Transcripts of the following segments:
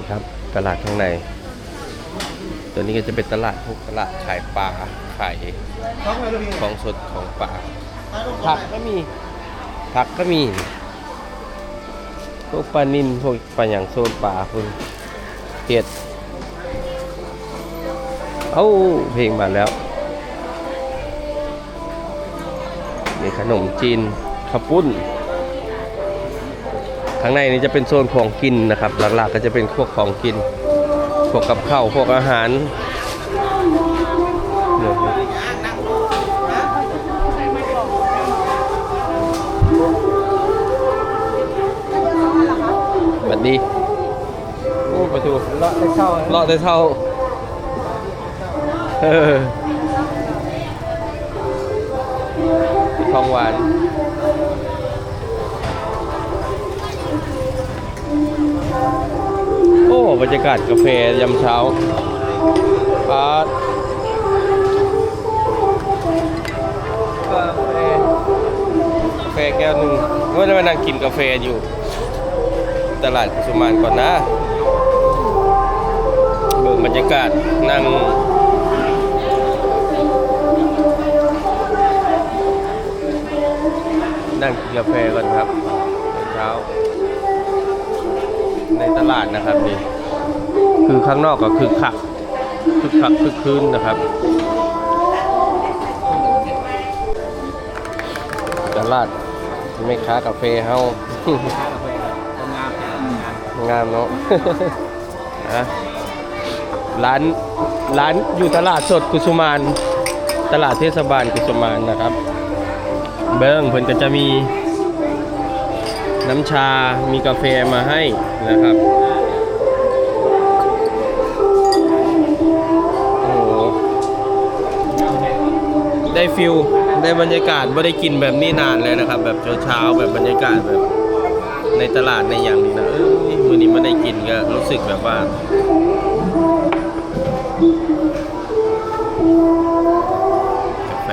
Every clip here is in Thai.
นี่ครับตลาดข้างใน ตัวนี้ก็จะเป็นตลาดพวกตลาดขายปลาขายของสดของป่าผักก็มีผักก็มีพวกปลานินพวกปลาอย่างโซนปลาคุณเห็ดเอ้าเพลงมาแล้วมีขนมจีนข้าวปุ้น ข้างในนี้จะเป็นโซนของกินนะครับ หลักๆก็จะเป็นพวกของกิน พวกกับข้าวพวกอาหารเนี่ยสวัสดีโอ้ประตูเลาะได้เช่าเลาะได้เท่าเออของหวาน โอ้ บรรยากาศกาแฟยามเช้าปาดกาแฟกาแฟแก้วหนึ่งว่าจะมานั่งกินกาแฟอยู่ ตลาดกุสุมานก่อนนะเบิ่งบรรยากาศนั่งนั่งกินกาแฟก่อนครับเช้า ในตลาดนะครับนี่คือข้างนอกก็คือคักคือคักคือคืนนะครับ ตลาดไม่ค้ากาแฟเฮาค้ากาแฟคนงามงามงามเนาะนะร้านร้านอยู่ตลาดสดกุสุมาน ตลาดเทศบาลกุสุมานนะครับ เบิ้งเพิ่นก็จะมีน้ำชา มีกาแฟมาให้ นะครับ โอ้โห ได้ฟิลได้บรรยากาศไม่ได้กินแบบนี้นานเลยนะครับ แบบเช้าๆแบบบรรยากาศแบบในตลาดในอย่างนี้นะเอ้ยมือนี้ไม่ได้กินก็รู้สึกแบบว่ากาแฟ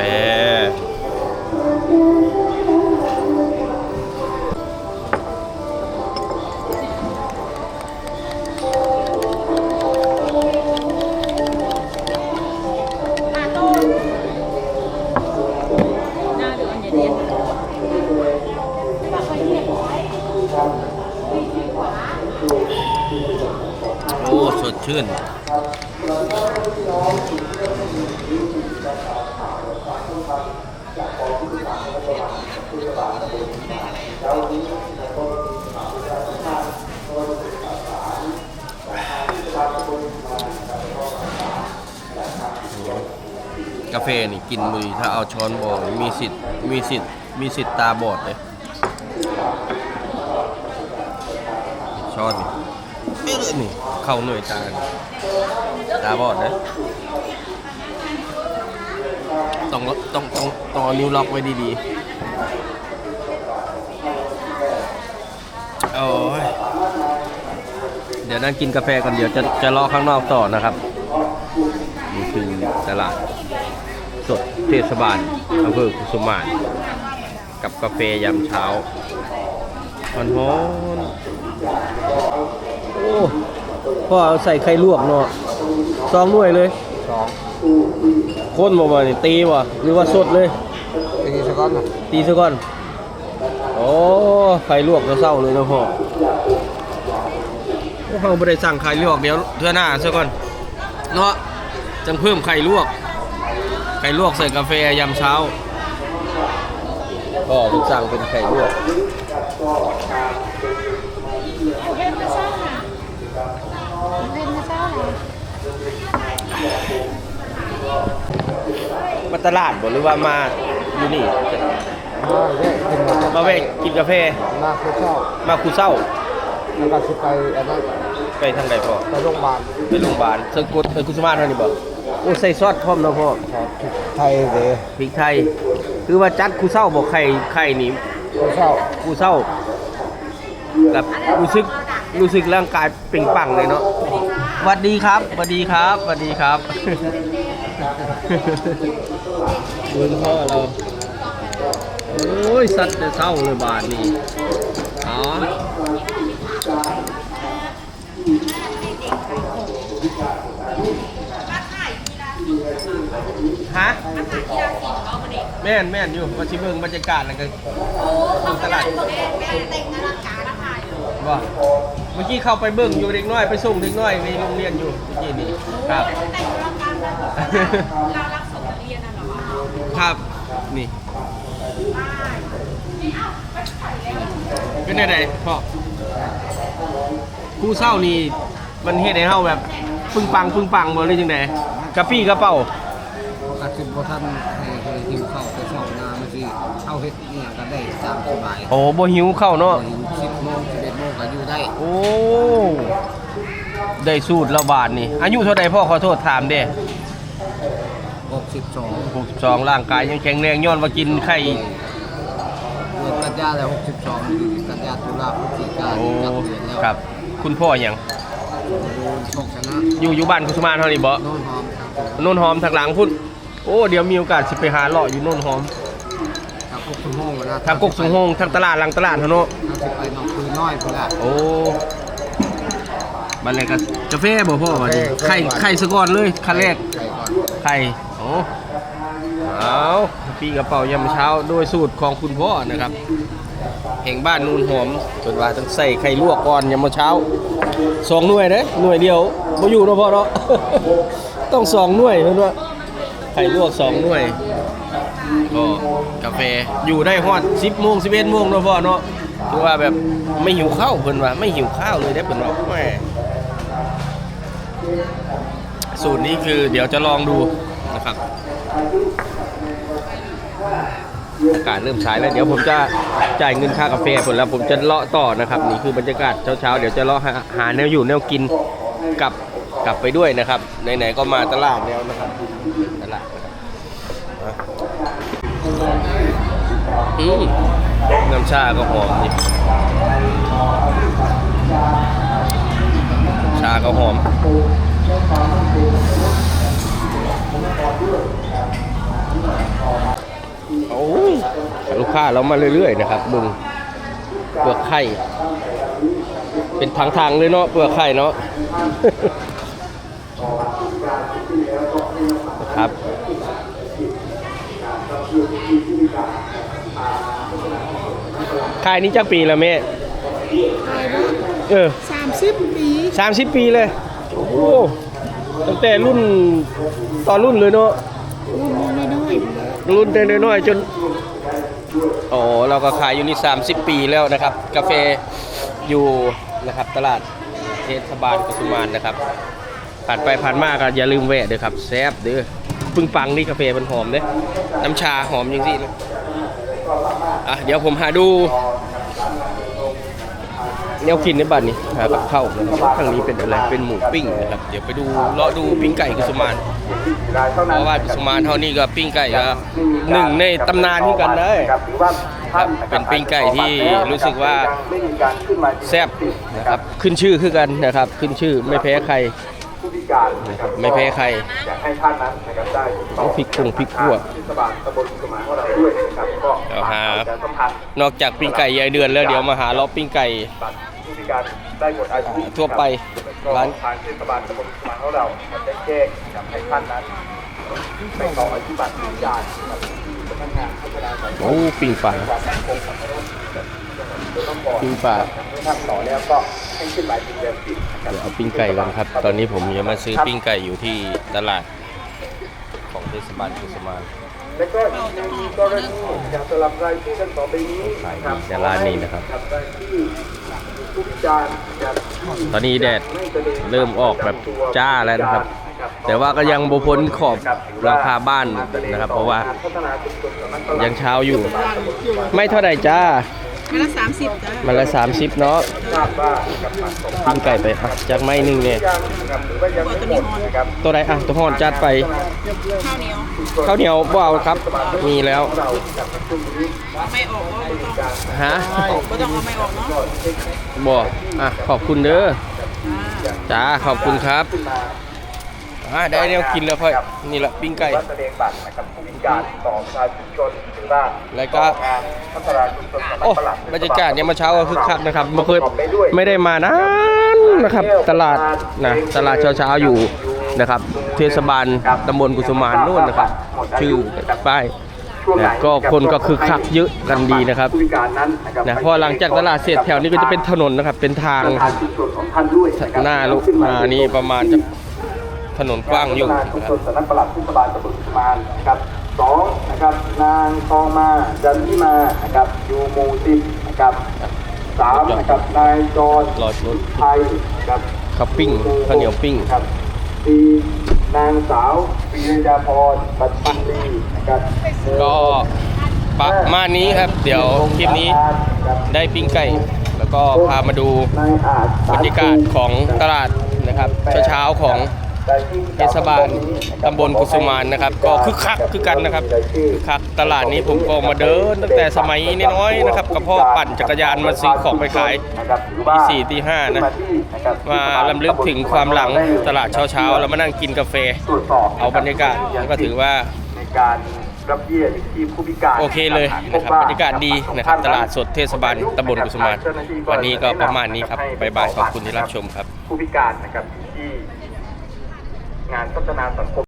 ฟนี่กินมือถ้าเอาช้อนบอกมีสิทธิ์มีสิทธิ์มีสิทธิ์ตาบอดเลยช้อนนี่เอ้ยนี่เข้าหน่วยตาตาบอดนะต้องต้องต้องต้อนิ้วล็อกไว้ดีๆโอ้ยเดี๋ยวนั่งกินกาแฟก่อนเดี๋ยวจะจะรอข้างนอกต่อนะครับนี่คือตลาด เทศบาลอำเภอกุสุมานกับกาแฟยามเช้าฮ้อนฮ้อนๆโอ้พ่อเอาใส่ไข่ลวกเนาะซองด้วยเลยสองข้นบ่มานี่ตีบ่หรือว่าสดเลย ตีสก้อนนะตีซะก่อน โอ้ไข่ลวกจะเศร้าเลยนะพ่อพวกเราไม่ได้สั่งไข่ลวกเดี๋ยวเทื่อหน้าซะก่อนเนาะจังเพิ่มไข่ลวก ไข่ลวกใส่กาแฟยามเช้าก็ผมสั่งเป็นไข่ลวกเล่นมาเช้าค่ะเล่นมาเช้าเลยมาตลาดบ่หรือว่ามาอยู่นี่มาแยกกินหมดมาแวะกินกาแฟมาคือเช่ามาคูเศร้าแล้วก็สิไปอันนั้นไปทางใดพ่อไปโรงพยาบาลไปโรงพยาบาลเซิงกุดเออกุสมาเท่านี้บ่โอ้ใส่ซอสพร้อมเนาะพ่อขอไทยเดย์พริกไทย คือว่าจัดคูเศร้าบอกไข่ไข่นี่คือเช่าคูเศร้าแบบรู้สึกรู้สึกร่างกายเปล่งปลั่งเลยเนาะสวัสดีครับสวัสดีครับสวัสดีครับดูพ่อเรา โอ้ย สัตว์จะเศร้าเลยบาทนี่อ๋อ ฮะแม่นแม่นอยู่มาชิเบิงบรรยากาศแล้วก็เบิ่งตลาดว่าเมื่อกี้เข้าไปเบิ่งอยู่เด็กน้อยไปส่งเด็กน้อยในโรงเรียนอยู่เมื่อกี้นี่ครับเรารักส่งนักเรียนน่ะเหรอครับนี่เป็นไงพ่อผู้เศร้านี่มันเฮ็ดให้เฮาแบบปึ้งปังปึ้งปังบ่หรือจังไดกระปี้กระเป๋าอาชีพท่านให้ให้หิวเข้าไปสอบงานมาสิเข้าเฮ็ดเนี่ยก็ได้ตามสบายโอ้บ่หิวข้าวเนาะหิวสิบโมงสิบเอ็ดโมงก็อยู่ได้โอ้ได้สูตรละบาทนี่ อายุเท่าใดพ่อขอโทษถามเด้หกสิบสอง62ร่างกายยังแข็งแรงย้อนว่ากินไข่เดือนกันยาแล้วหกสิบสองกันยาตุลาพฤศจิกาโอ้จับเดือนแล้วครับ คุณพ่อหยังโดนโชคชนะอยู่อยู่บ้านกุสุมานเท่านี้บ่โน่นหอมครับโน่นหอมทางหลังพุ่น โอ้ เดี๋ยวมีโอกาสสิไปหาเลาะอยู่โน่นหอมทางกกสุงโฮงนะทางกกสุงโฮงทางตลาดหลังตลาดเท่าเนาะทางสิไปหนองปืนน้อยพุ่นละโอ้บันเลยก็กาแฟบ่พ่อบัดนี้กาแฟไข่ไข่สะก่อนเลยคันแรกใส่ก่อนไข่โอ้เอาปีกระเป๋ายามเช้าโดยสูตรของคุณพ่อนะครับแห่งบ้านนูนหอมเปิดว่าต้องใส่ไข่ลวกก่อนยามมื้อเช้าสองหน่วยเด้หน่วยเดียวบ่อยู่เนาะพ่อเนาะต้องสองหน่วยเพิ่นว่าไข่ลวกสองหน่วยก็กาแฟอยู่ได้ฮอด10โมง11โมงเนาะพ่อเนาะคือว่าแบบไม่หิวข้าวเพิ่นว่าไม่หิวข้าวเลยเด้เพิ่นว่าแหม่สูตรนี้คือเดี๋ยวจะลองดูนะครับอากาศเริ่มสายแล้วเดี๋ยวผมจะจ่ายเงินค่ากาแฟผลแล้วผมจะเลาะต่อนะครับ นี่คือบรรยากาศเช้าๆเดี๋ยวจะเลาะหาหาแนวอยู่แนวกินกลับ กลับไปด้วยนะครับไหนๆก็มาตลาดแล้วนะครับตลาดนะครับอืมน้ำชาก็หอมนี่ชาก็หอมโอ้ลูกค้าเรามาเรื่อยๆนะครับบึงเปลือกไข่ เป็นทางๆเลยเนาะเปลือกไข่เนาะ ครับขายนี้จักปีแล้วแม่เออสามสิบปีสามสิบปีเลย โอ้โหตั้งแต่รุ่นตอนรุ่นเลยเนาะไม่น้อยรุ่นแต่น้อยๆจนอ๋อเราก็ขายอยู่นี่ 30 ปีแล้วนะครับ กาแฟอยู่นะครับตลาดเทศบาลกุสุมานนะครับ ผ่านไปผ่านมาก็อย่าลืมแวะเด้อครับแซ่บเด้อ ปึ้งปังนี่กาแฟมันหอมเด้น้ำชาหอมจริงๆเลยอะเดี๋ยวผมหาดูแนวกินในบัตรนี่หากับข้าวนะครับทางนี้เป็นอะไรเป็นหมูปิ้งนะครับเดี๋ยวไปดูเลาะดูปิ้งไก่กุสุมานเพราะว่ากุสุมานเท่านี้ก็ปิ้งไก่ก็หนึ่งในตำนานที่กันได้ครับเป็นปิ้งไก่ที่รู้สึกว่าแซ่บนะครับขึ้นชื่อคือกันนะครับ ขึ้นชื่อไม่แพ้ใคร ผู้พิการนะครับไม่แพ้ใครอยากให้ท่านนั้นนะครับได้ติดต่เอาพริกพุงพริกขั่วเทศบาลตำบลกุสมานของเราด้วยนะครับก็เอาหาจะสัมพันธ์นอกจากปิ้งไก่ยายเดือนแล้วเดี๋ยวมาหาเลาะปิ้งไก่ บัตรผู้พิการได้หมดอาชีพทั่วไปก็ร้านทางเทศบาลตำบลกุสมานของเราได้แจ้งกับให้ท่านนั้นไปต่ออาชีพบัตรผู้พิการนะครับสำนักงานพัฒนาสังคโอ้มปิ้งปลา ความมั่นคงของมนุษย์ต้องบอก ปิ้งปลาให้ท่านต่อแล้วก็ให้ขึ้นหมายถึงเดือนสิบนะครับเดี๋ยวเอาปิ้งไก่ก่อนครับ ตอนนี้ผมจะมาซื้อปิ้งไก่อยู่ที่ตลาดของเทศบาลกุสุมานแล้วก็อีกหนึ่งกรณีจากสลับรายชื่อกันต่อไปนี้ขายดีในร้านนี้นะครับกับรายชื่อผู้พิการจากตอนนี้แดดเริ่มออกแบบจ้าแล้วนะครับ แต่ว่าก็ยังบ่พ้นขอบหลังคาบ้านนะครับ เพราะว่าพัฒนาชุมชนสำนักปลัดยังเช้าอยู่ ไม่เท่าไหร่จ้า มาละสามสิบจ้ะมันละ30เนาะทราบว่ากับปัดสองปิ้งไก่ไปอะจากไม้หนึ่งเนี่ยยังนะครับหรือว่ายังไม่หมดนะครับตัวใดอะตัวหอนจัดไปข้าวเหนียวข้าวเหนียวบ่เอาครับ มีแล้วเราจากช่วงนี้ไม่ออกก็ไม่ต้องฮะก็ต้องเอาไม่ออกเนาะบ่อะขอบคุณเด้อจ้าขอบคุณครับอ่าได้แนวกินแล้วพ่อยนี่แหละปิ้งไก่ ว่าแสดงบัตรนะครับผู้พิการต่อประชาชนห รือว่าแล้วก็ต่องานพัฒนาชุมชนสำนัโอ้กปลัดบรรยากาศเนี่ยเมื่อเช้าก็คึกคักนะครับไม่เคยไม่ได้มานานนะครับ ตลาดนะตลาดเช้าๆอยู่นะครับ เทศบาลตำบลกุสุมานนู่นนะครับ ชื่อป้ายช่วงไหนะก็คนก็คึกคักเยอะกันดีนะครับผู้พิการนั้นนะครับนะเพราะหลังจากตลาดเสร็จแถวนี้ก็จะเป็นถนนนะครับ เป็นทางประธานชุมชนของท่านด้วยะครับหน้าลูกมานี่ประมาณจะถนนกว้างอยู่พัฒนาชุมชนสำนักปลัดเทศบาลตำบลกุสุมานนะครับ สองนะครับนางทองมาจันทิมานะครับอยู่หมู่สิบนะครับสามนะครับนายจรรอรถไทยนะครับข้าวปิ้งข้าวเหนียวปิ้งครับสี่นางสาวปีรยาพรปัตตินลีนะครับก็ประมาณนี้ครับ เดี๋ยวคลิปนี้ได้ปิ้งไก่ แล้วก็พามาดูนายอาจบรรยากาศของตลาดนะครับเช้าๆของ เทศบาลตำบลกุสุมานนะครับ ก็คึกคักคือกันนะครับคึกคักตลาดนี้ผมก็มาเดิน ตั้งแต่สมัยน้อยๆนะครับกับพ่อปั่นจักรยานมาซื้อของไปขายตีสี่ตีห้านะมาลำลึกถึงความหลังตลาดเช้าๆแล้วมานั่งกินกาแฟตรวจสอบเอาบรรยากาศก็ถือว่าในการรับเบี้ยยังชีพผู้พิการโอเคเลยนะครับบรรยากาศดีนะครับตลาดสดเทศบาลตำบลกุสุมานวันนี้ก็ประมาณนี้ครับบ๊ายบายขอบคุณที่รับชมครับ ผู้พิการนะครับที่ งานพัฒนาสังคม